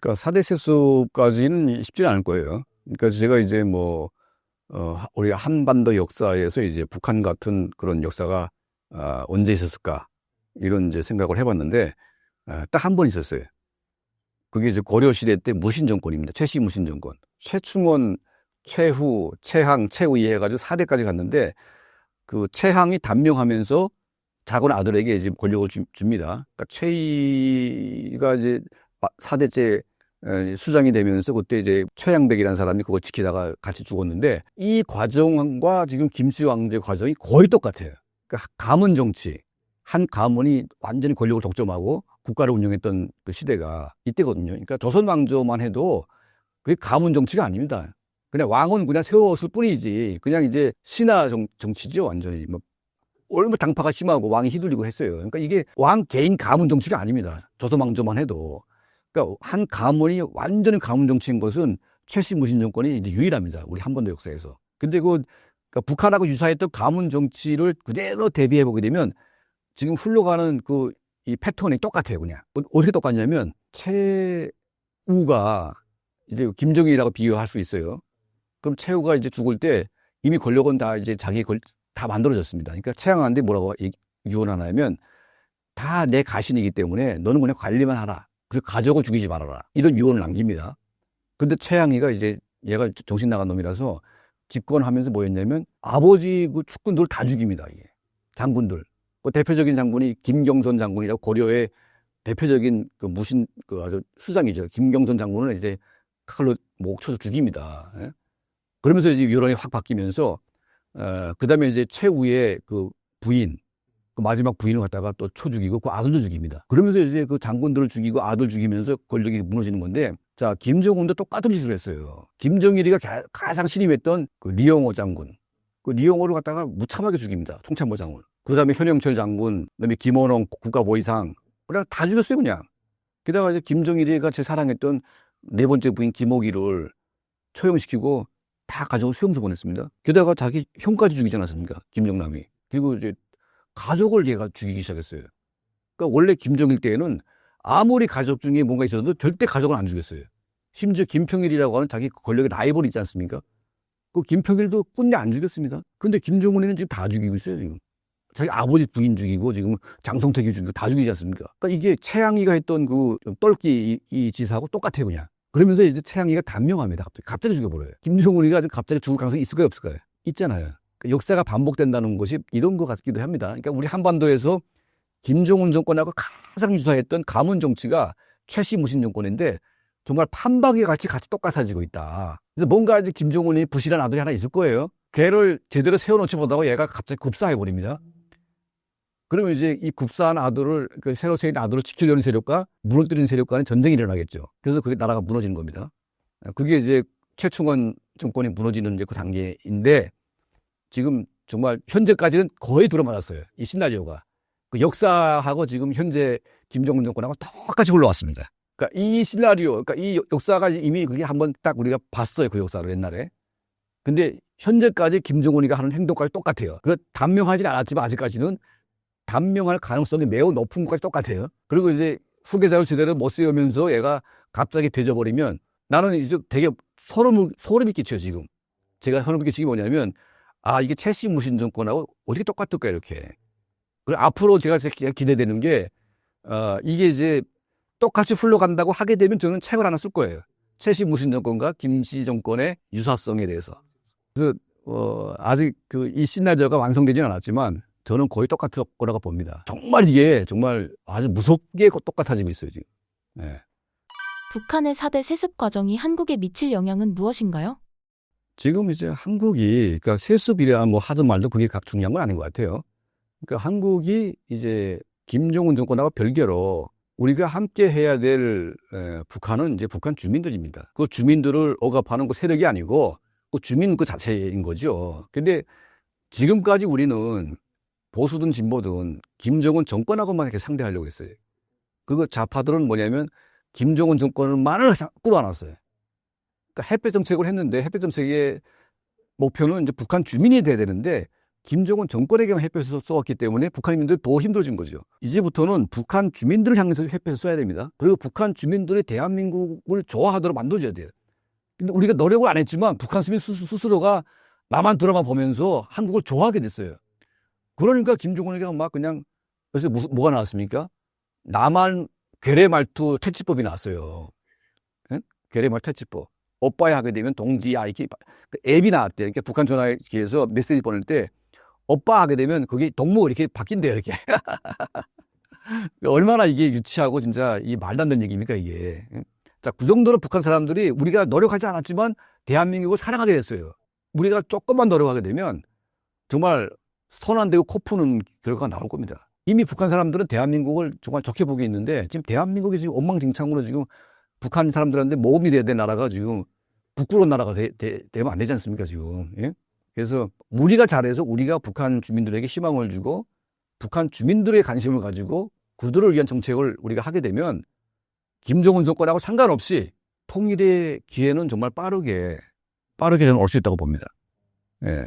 그러니까 4대 세습까지는 쉽지는 않을 거예요. 그러니까 제가 이제 뭐, 어, 우리 한반도 역사에서 이제 북한 같은 그런 역사가, 아, 언제 있었을까? 이런 이제 생각을 해봤는데, 아, 딱한 번 있었어요. 그게 이제 고려 시대 때 무신 정권입니다. 최씨 무신 정권. 최충원, 최후, 최항, 최우이 해가지고 4대까지 갔는데, 그 최항이 단명하면서 작은 아들에게 이제 권력을 주, 줍니다. 그러니까 최이가 이제 4대째 수장이 되면서 그때 이제 최양백이라는 사람이 그걸 지키다가 같이 죽었는데 이 과정과 지금 김씨 왕제 과정이 거의 똑같아요. 그러니까 가문 정치. 한 가문이 완전히 권력을 독점하고 국가를 운영했던 그 시대가 이때거든요. 그러니까 조선 왕조만 해도 그게 가문 정치가 아닙니다. 그냥 왕은 그냥 세웠을 뿐이지. 그냥 이제 신하 정, 정치죠, 완전히. 뭐 얼마 당파가 심하고 왕이 휘둘리고 했어요. 그러니까 이게 왕 개인 가문 정치가 아닙니다. 조선 왕조만 해도. 그러니까 한 가문이 완전히 가문 정치인 것은 최씨 무신 정권이 이제 유일합니다. 우리 한반도 역사에서. 근데 그 그러니까 북한하고 유사했던 가문 정치를 그대로 대비해 보게 되면 지금 흘러가는 그 이 패턴이 똑같아요, 그냥. 어떻게 똑같냐면 최우가 이제 김정일이라고 비교할 수 있어요. 그럼 최우가 이제 죽을 때 이미 권력은 다 이제 자기 걸, 다 만들어졌습니다. 그러니까 최양한테 뭐라고 유언하냐면 다 내 가신이기 때문에 너는 그냥 관리만 하라. 그리고 가족을 죽이지 말아라. 이런 유언을 남깁니다. 근데 최양이가 이제 얘가 정신 나간 놈이라서 집권하면서 뭐였냐면 아버지 그 축군들 다 죽입니다. 이게. 장군들. 그 대표적인 장군이 김경선 장군이라고 고려의 대표적인 그 무신 그 아주 수장이죠. 김경선 장군은 이제 칼로 목 쳐서 죽입니다. 예? 그러면서 이제 여론이 확 바뀌면서 어, 그 다음에 이제 최후의 그 부인, 그 마지막 부인을 갖다가 또 쳐 죽이고 그 아들도 죽입니다. 그러면서 이제 그 장군들을 죽이고 아들 죽이면서 권력이 무너지는 건데 자, 김정은도 똑같은 짓을 했어요. 김정일이가 가, 가장 신임했던 그 리영호 장군, 그 리영호를 갖다가 무참하게 죽입니다. 통참모 장군. 그 다음에 현영철 장군, 그 다음에 김원홍 국가보위상, 그냥 다 죽였어요, 그냥. 게다가 이제 김정일이가 제 사랑했던 네 번째 부인 김옥이를 처형시키고 다 가족을 수용소 보냈습니다. 게다가 자기 형까지 죽이지 않았습니까? 김정남이. 그리고 이제 가족을 얘가 죽이기 시작했어요. 그러니까 원래 김정일 때에는 아무리 가족 중에 뭔가 있어도 절대 가족을 안 죽였어요. 심지어 김평일이라고 하는 자기 권력의 라이벌 있지 않습니까? 그 김평일도 꾼데 안 죽였습니다. 근데 김정은이는 지금 다 죽이고 있어요, 지금. 자기 아버지 부인 죽이고 지금 장성택이 죽이고 다 죽이지 않습니까? 그러니까 이게 최양이가 했던 그 똘끼 이, 이 지사하고 똑같아요, 그냥. 그러면서 이제 최양이가 단명합니다. 갑자기, 갑자기 죽여버려요. 김정은이가 갑자기 죽을 가능성이 있을까요, 없을까요? 있잖아요. 그러니까 역사가 반복된다는 것이 이런 것 같기도 합니다. 그러니까 우리 한반도에서 김정은 정권하고 가장 유사했던 가문 정치가 최씨 무신 정권인데 정말 판박이 같이 같이 똑같아지고 있다. 그래서 뭔가 이제 김정은이 부실한 아들이 하나 있을 거예요. 걔를 제대로 세워놓지 못하고 얘가 갑자기 급사해 버립니다. 그러면 이제 이 급사한 아들을 그 새로 생긴 아들을 지키려는 세력과 무너뜨리는 세력과는 전쟁이 일어나겠죠. 그래서 그게 나라가 무너지는 겁니다. 그게 이제 최충원 정권이 무너지는 이제 그 단계인데 지금 정말 현재까지는 거의 들어맞았어요. 이 시나리오가. 그 역사하고 지금 현재 김정은 정권하고 똑같이 흘러왔습니다. 그러니까 이 시나리오, 그러니까 이 역사가 이미 그게 한번 딱 우리가 봤어요. 그 역사를 옛날에. 근데 현재까지 김정은이가 하는 행동까지 똑같아요. 그 단명하지는 않았지만 아직까지는 단명할 가능성이 매우 높은 것까지 똑같아요. 그리고 이제 후계자를 제대로 못 세우면서 얘가 갑자기 되져버리면 나는 이제 되게 소름, 소름이 끼쳐요, 지금. 제가 소름이 끼치기 뭐냐면, 아, 이게 최씨 무신 정권하고 어떻게 똑같을까, 이렇게. 그리고 앞으로 제가 기대되는 게, 어, 이게 이제 똑같이 흘러간다고 하게 되면 저는 책을 하나 쓸 거예요. 최씨 무신 정권과 김씨 정권의 유사성에 대해서. 그래서, 어, 아직 그 이 시나리오가 완성되지는 않았지만, 저는 거의 똑같을 거라고 봅니다. 정말 이게 정말 아주 무섭게 똑같아지고 있어요, 지금. 네. 북한의 4대 세습 과정이 한국에 미칠 영향은 무엇인가요? 지금 이제 한국이, 그러니까 세습이라 뭐 하든 말든 그게 각 중요한 건 아닌 것 같아요. 그러니까 한국이 이제 김정은 정권하고 별개로 우리가 함께 해야 될 에, 북한은 이제 북한 주민들입니다. 그 주민들을 억압하는 그 세력이 아니고 그 주민 그 자체인 거죠. 근데 지금까지 우리는 보수든 진보든 김정은 정권하고만 이렇게 상대하려고 했어요. 그거 좌파들은 뭐냐면 김정은 정권만을 꾸려놨어요. 그러니까 햇볕 정책을 했는데 햇볕 정책의 목표는 이제 북한 주민이 돼야 되는데 김정은 정권에게만 회피해서 써왔기 때문에 북한인민들 더 힘들어진 거죠. 이제부터는 북한 주민들을 향해서 회피해서 써야 됩니다. 그리고 북한 주민들이 대한민국을 좋아하도록 만들어줘야 돼요. 근데 우리가 노력을 안 했지만 북한 시민 스스- 스스로가 남한 드라마 보면서 한국을 좋아하게 됐어요. 그러니까 김정은에게 막 그냥 그래서 무슨 뭐가 나왔습니까? 남한 괴뢰 말투 퇴치법이 나왔어요. 응? 괴뢰 말 퇴치법. 오빠야 하게 되면 동지야 이렇게 그 앱이 나왔대요. 그러니까 북한 전화기에서 메시지 보낼 때 오빠 하게 되면 그게 동무 이렇게 바뀐대요 이렇게. 얼마나 이게 유치하고 진짜 이 말도 안 되는 얘기입니까 이게. 응? 자, 그 정도로 북한 사람들이 우리가 노력하지 않았지만 대한민국을 사랑하게 됐어요. 우리가 조금만 노력하게 되면 정말 손 안 대고 코 푸는 결과가 나올 겁니다. 이미 북한 사람들은 대한민국을 정말 좋게 보고 있는데 지금 대한민국이 지금 엉망진창으로 지금 북한 사람들한테 모험이 돼야 될 나라가 지금 부끄러운 나라가 되, 면안 되지 않습니까 지금. 예? 그래서 우리가 잘해서 우리가 북한 주민들에게 희망을 주고 북한 주민들의 관심을 가지고 그들을 위한 정책을 우리가 하게 되면 김정은 정권하고 상관없이 통일의 기회는 정말 빠르게 빠르게 올수 있다고 봅니다. 예.